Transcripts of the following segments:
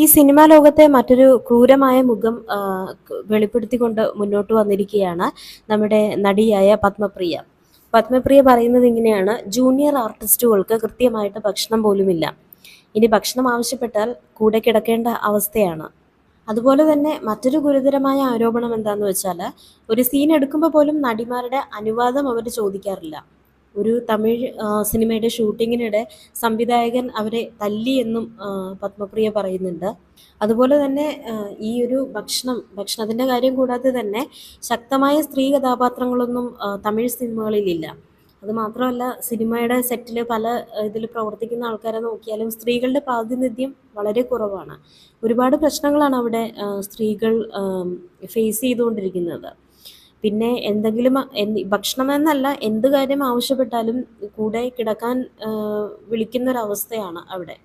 ഈ സിനിമാ ലോകത്തെ മറ്റൊരു ക്രൂരമായ മുഖം വെളിപ്പെടുത്തിക്കൊണ്ട് മുന്നോട്ട് വന്നിരിക്കുകയാണ് നമ്മുടെ നടിയായ പത്മപ്രിയ. പത്മപ്രിയ പറയുന്നത് ഇങ്ങനെയാണ് ജൂനിയർ ആർട്ടിസ്റ്റുകൾക്ക് കൃത്യമായിട്ട് ഭക്ഷണം പോലുമില്ല. ഇനി ഭക്ഷണം ആവശ്യപ്പെട്ടാൽ കൂടെ കിടക്കേണ്ട അവസ്ഥയാണ്. അതുപോലെ തന്നെ മറ്റൊരു ഗുരുതരമായ ആരോപണം എന്താണെന്ന് വെച്ചാൽ ഒരു സീൻ എടുക്കുമ്പോൾ പോലും നടിമാരുടെ അനുവാദം അവർ ചോദിക്കാറില്ല. ഒരു തമിഴ് സിനിമയുടെ ഷൂട്ടിങ്ങിനിടെ സംവിധായകൻ അവരെ തല്ലി എന്നും പത്മപ്രിയ പറയുന്നുണ്ട്. അതുപോലെ തന്നെ ഈ ഒരു ഭക്ഷണം ഭക്ഷണത്തിന്റെ കാര്യം കൂടാതെ തന്നെ ശക്തമായ സ്ത്രീ കഥാപാത്രങ്ങളൊന്നും തമിഴ് സിനിമകളിലില്ല. അത് മാത്രമല്ല സിനിമയുടെ സെറ്റിൽ പല ഇതിൽ പ്രവർത്തിക്കുന്ന ആൾക്കാരെ നോക്കിയാലും സ്ത്രീകളുടെ പ്രാതിനിധ്യം വളരെ കുറവാണ്. ഒരുപാട് പ്രശ്നങ്ങളാണ് അവിടെ സ്ത്രീകൾ ഫേസ് ചെയ്തുകൊണ്ടിരിക്കുന്നത്. പിന്നെ എന്തെങ്കിലും ഭക്ഷണം എന്നല്ല എന്ത് കാര്യം ആവശ്യപ്പെട്ടാലും കൂടെ കിടക്കാൻ ആ, വിളിക്കുന്നൊരവസ്ഥയാണ് അവിടെ.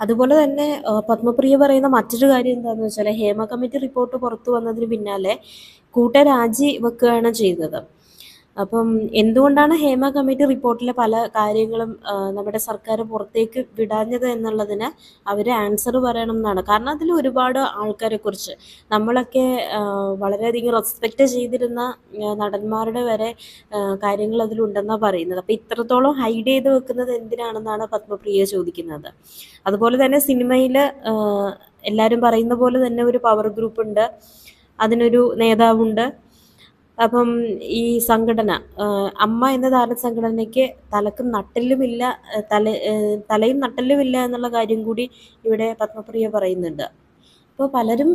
അതുപോലെ തന്നെ പത്മപ്രിയ പറയുന്ന മറ്റൊരു കാര്യം എന്താണെന്ന് വെച്ചാൽ ഹേമ കമ്മിറ്റി റിപ്പോർട്ട് പുറത്തു വന്നതിന് പിന്നാലെ കൂട്ടരാജി വെക്കുകയാണ് ചെയ്തത്. അപ്പം എന്തുകൊണ്ടാണ് ഹേമ കമ്മിറ്റി റിപ്പോർട്ടിലെ പല കാര്യങ്ങളും നമ്മുടെ സർക്കാർ പുറത്തേക്ക് വിടാഞ്ഞത് എന്നുള്ളതിന് അവർ ആൻസർ പറയണം എന്നാണ്? കാരണം അതിൽ ഒരുപാട് ആൾക്കാരെ കുറിച്ച് നമ്മളൊക്കെ വളരെയധികം റെസ്പെക്റ്റ് ചെയ്തിരുന്ന നടന്മാരുടെ വരെ കാര്യങ്ങൾ അതിലുണ്ടെന്നാണ് പറയുന്നത്. അപ്പം ഇത്രത്തോളം ഹൈഡ് ചെയ്ത് വെക്കുന്നത് എന്തിനാണെന്നാണ് പത്മപ്രിയ ചോദിക്കുന്നത്. അതുപോലെ തന്നെ സിനിമയിൽ എല്ലാവരും പറയുന്ന പോലെ തന്നെ ഒരു പവർ ഗ്രൂപ്പ് ഉണ്ട് അതിനൊരു നേതാവുണ്ട്. അപ്പം ഈ സംഘടന അമ്മ എന്ന ധാരണ സംഘടനയ്ക്ക് തലക്കും നട്ടെല്ലുമില്ല തല തലയും നട്ടെല്ലുമില്ല എന്നുള്ള കാര്യം കൂടി ഇവിടെ പത്മപ്രിയ പറയുന്നുണ്ട്. അപ്പോൾ പലരും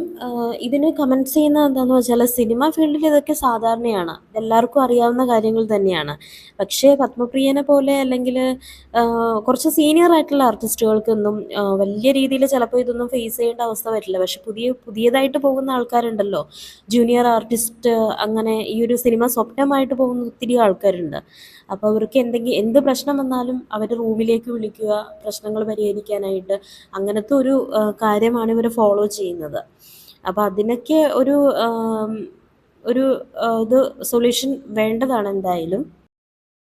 ഇതിന് കമന്റ്സ് ചെയ്യുന്നത് എന്താണെന്ന് വെച്ചാൽ സിനിമ ഫീൽഡിൽ ഇതൊക്കെ സാധാരണയാണ്. എല്ലാവർക്കും അറിയാവുന്ന കാര്യങ്ങൾ തന്നെയാണ്. പക്ഷേ പത്മപ്രിയനെ പോലെ അല്ലെങ്കിൽ കുറച്ച് സീനിയർ ആയിട്ടുള്ള ആർട്ടിസ്റ്റുകൾക്കൊന്നും വലിയ രീതിയിൽ ചിലപ്പോൾ ഇതൊന്നും ഫേസ് ചെയ്യേണ്ട അവസ്ഥ വരില്ല. പക്ഷെ പുതിയ പുതിയതായിട്ട് പോകുന്ന ആൾക്കാരുണ്ടല്ലോ. ജൂനിയർ ആർട്ടിസ്റ്റ് അങ്ങനെ ഈ ഒരു സിനിമ സ്വപ്നമായിട്ട് പോകുന്ന ഒത്തിരി ആൾക്കാരുണ്ട്. അപ്പോൾ അവർക്ക് എന്തെങ്കിലും എന്ത് പ്രശ്നം വന്നാലും അവർ റൂമിലേക്ക് വിളിക്കുക പ്രശ്നങ്ങൾ പരിഹരിക്കാനായിട്ട് അങ്ങനത്തെ ഒരു കാര്യമാണ് ഇവർ ഫോളോ ചെയ്യുന്നത്. അപ്പോൾ അതിനൊക്കെ ഒരു ഒരു ഇത് സൊല്യൂഷൻ വേണ്ടതാണ് എന്തായാലും.